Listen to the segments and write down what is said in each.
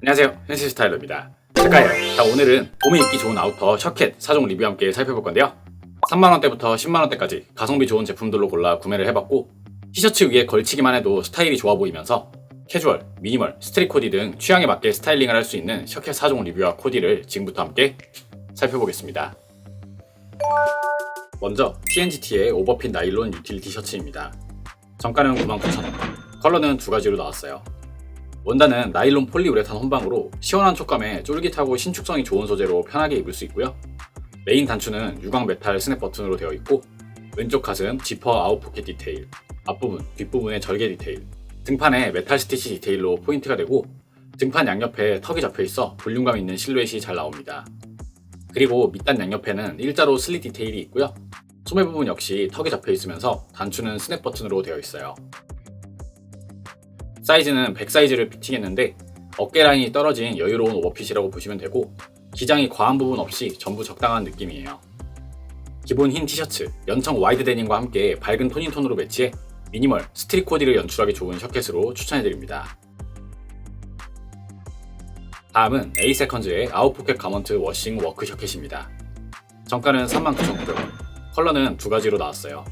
안녕하세요. 현실 스타일러입니다. 작가예요. 자 오늘은 봄에 입기 좋은 아우터 셔켓 4종 리뷰 함께 살펴볼 건데요. 3만원대부터 10만원대까지 가성비 좋은 제품들로 골라 구매를 해봤고 티셔츠 위에 걸치기만 해도 스타일이 좋아 보이면서 캐주얼, 미니멀, 스트릿 코디 등 취향에 맞게 스타일링을 할 수 있는 셔켓 4종 리뷰와 코디를 지금부터 함께 살펴보겠습니다. 먼저 TNGT의 오버핏 나일론 유틸리티 셔츠입니다. 정가는 99,000원. 컬러는 두 가지로 나왔어요 원단은 나일론 폴리우레탄 혼방으로 시원한 촉감에 쫄깃하고 신축성이 좋은 소재로 편하게 입을 수 있고요. 메인 단추는 유광 메탈 스냅 버튼으로 되어 있고 왼쪽 가슴 지퍼 아웃 포켓 디테일, 앞부분, 뒷부분의 절개 디테일, 등판에 메탈 스티치 디테일로 포인트가 되고 등판 양옆에 턱이 잡혀 있어 볼륨감 있는 실루엣이 잘 나옵니다. 그리고 밑단 양옆에는 일자로 슬릿 디테일이 있고요. 소매 부분 역시 턱이 잡혀 있으면서 단추는 스냅 버튼으로 되어 있어요. 사이즈는 100 사이즈를 피팅했는데 어깨 라인이 떨어진 여유로운 오버핏이라고 보시면 되고 기장이 과한 부분 없이 전부 적당한 느낌이에요. 기본 흰 티셔츠, 연청 와이드 데님과 함께 밝은 토닝 톤으로 매치해 미니멀, 스트릿 코디를 연출하기 좋은 셔켓으로 추천해드립니다. 다음은 에이세컨즈의 아웃포켓 가먼트 워싱 워크 셔켓입니다. 정가는 39,900원, 컬러는 두 가지로 나왔어요.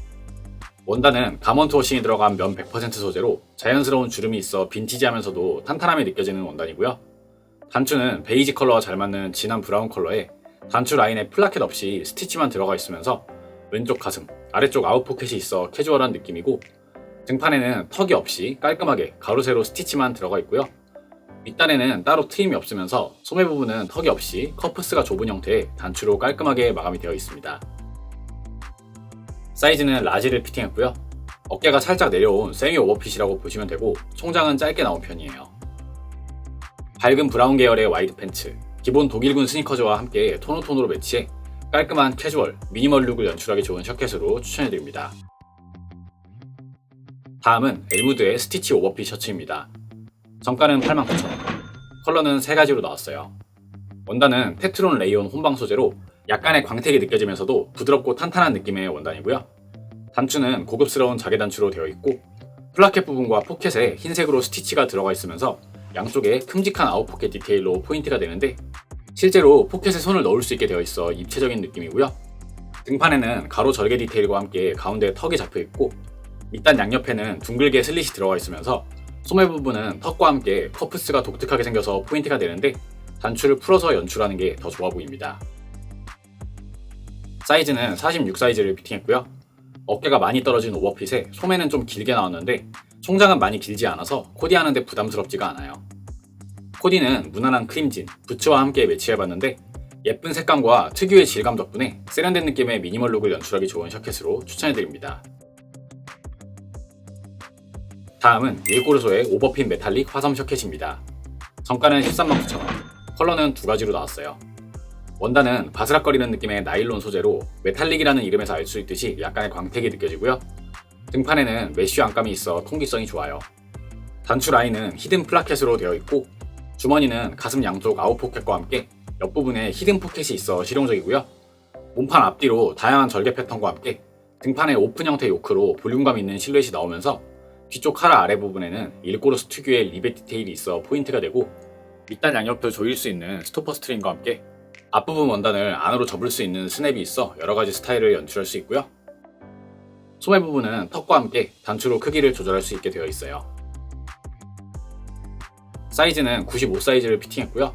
원단은 가먼트 워싱이 들어간 면 100% 소재로 자연스러운 주름이 있어 빈티지하면서도 탄탄함이 느껴지는 원단이고요. 단추는 베이지 컬러와 잘 맞는 진한 브라운 컬러에 단추 라인에 플라켓 없이 스티치만 들어가 있으면서 왼쪽 가슴, 아래쪽 아웃 포켓이 있어 캐주얼한 느낌이고 등판에는 턱이 없이 깔끔하게 가로 세로 스티치만 들어가 있고요. 밑단에는 따로 트임이 없으면서 소매 부분은 턱이 없이 커프스가 좁은 형태의 단추로 깔끔하게 마감이 되어 있습니다. 사이즈는 라지를 피팅했고요. 어깨가 살짝 내려온 세미 오버핏이라고 보시면 되고 총장은 짧게 나온 편이에요. 밝은 브라운 계열의 와이드 팬츠, 기본 독일군 스니커즈와 함께 톤오톤으로 매치해 깔끔한 캐주얼, 미니멀 룩을 연출하기 좋은 셔켓으로 추천해드립니다. 다음은 엘무드의 스티치 오버핏 셔츠입니다. 정가는 89,000원, 컬러는 세 가지로 나왔어요. 원단은 테트론 레이온 혼방 소재로 약간의 광택이 느껴지면서도 부드럽고 탄탄한 느낌의 원단이고요. 단추는 고급스러운 자개 단추로 되어 있고 플라켓 부분과 포켓에 흰색으로 스티치가 들어가 있으면서 양쪽에 큼직한 아웃포켓 디테일로 포인트가 되는데 실제로 포켓에 손을 넣을 수 있게 되어 있어 입체적인 느낌이고요. 등판에는 가로 절개 디테일과 함께 가운데 턱이 잡혀 있고 밑단 양옆에는 둥글게 슬릿이 들어가 있으면서 소매 부분은 턱과 함께 커프스가 독특하게 생겨서 포인트가 되는데 단추를 풀어서 연출하는 게 더 좋아 보입니다. 사이즈는 46 사이즈를 피팅했고요. 어깨가 많이 떨어진 오버핏에 소매는 좀 길게 나왔는데 총장은 많이 길지 않아서 코디하는데 부담스럽지가 않아요. 코디는 무난한 크림진, 부츠와 함께 매치해봤는데 예쁜 색감과 특유의 질감 덕분에 세련된 느낌의 미니멀 룩을 연출하기 좋은 셔켓으로 추천해드립니다. 다음은 일고르소의 오버핏 메탈릭 화섬 셔켓입니다. 정가는 139,000원, 컬러는 두 가지로 나왔어요. 원단은 바스락거리는 느낌의 나일론 소재로 메탈릭이라는 이름에서 알 수 있듯이 약간의 광택이 느껴지고요. 등판에는 메쉬 안감이 있어 통기성이 좋아요. 단추 라인은 히든 플라켓으로 되어 있고 주머니는 가슴 양쪽 아웃 포켓과 함께 옆부분에 히든 포켓이 있어 실용적이고요. 몸판 앞뒤로 다양한 절개 패턴과 함께 등판에 오픈 형태 요크로 볼륨감 있는 실루엣이 나오면서 뒤쪽 카라 아래 부분에는 일꼬르스 특유의 리벳 디테일이 있어 포인트가 되고 밑단 양옆도 조일 수 있는 스토퍼 스트링과 함께 앞부분 원단을 안으로 접을 수 있는 스냅이 있어 여러가지 스타일을 연출할 수 있고요. 소매 부분은 턱과 함께 단추로 크기를 조절할 수 있게 되어 있어요. 사이즈는 95 사이즈를 피팅했고요.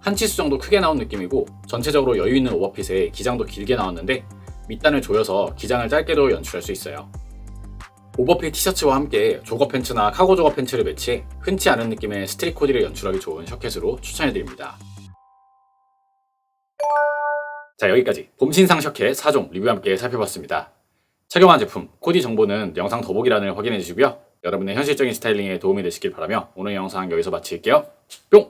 한 치수 정도 크게 나온 느낌이고 전체적으로 여유 있는 오버핏에 기장도 길게 나왔는데 밑단을 조여서 기장을 짧게도 연출할 수 있어요. 오버핏 티셔츠와 함께 조거 팬츠나 카고 조거 팬츠를 매치해 흔치 않은 느낌의 스트릿 코디를 연출하기 좋은 셔켓으로 추천해드립니다. 자 여기까지 봄 신상 셔켓 4종 리뷰와 함께 살펴봤습니다. 착용한 제품, 코디 정보는 영상 더보기란을 확인해 주시고요. 여러분의 현실적인 스타일링에 도움이 되시길 바라며 오늘 영상 여기서 마칠게요. 뿅!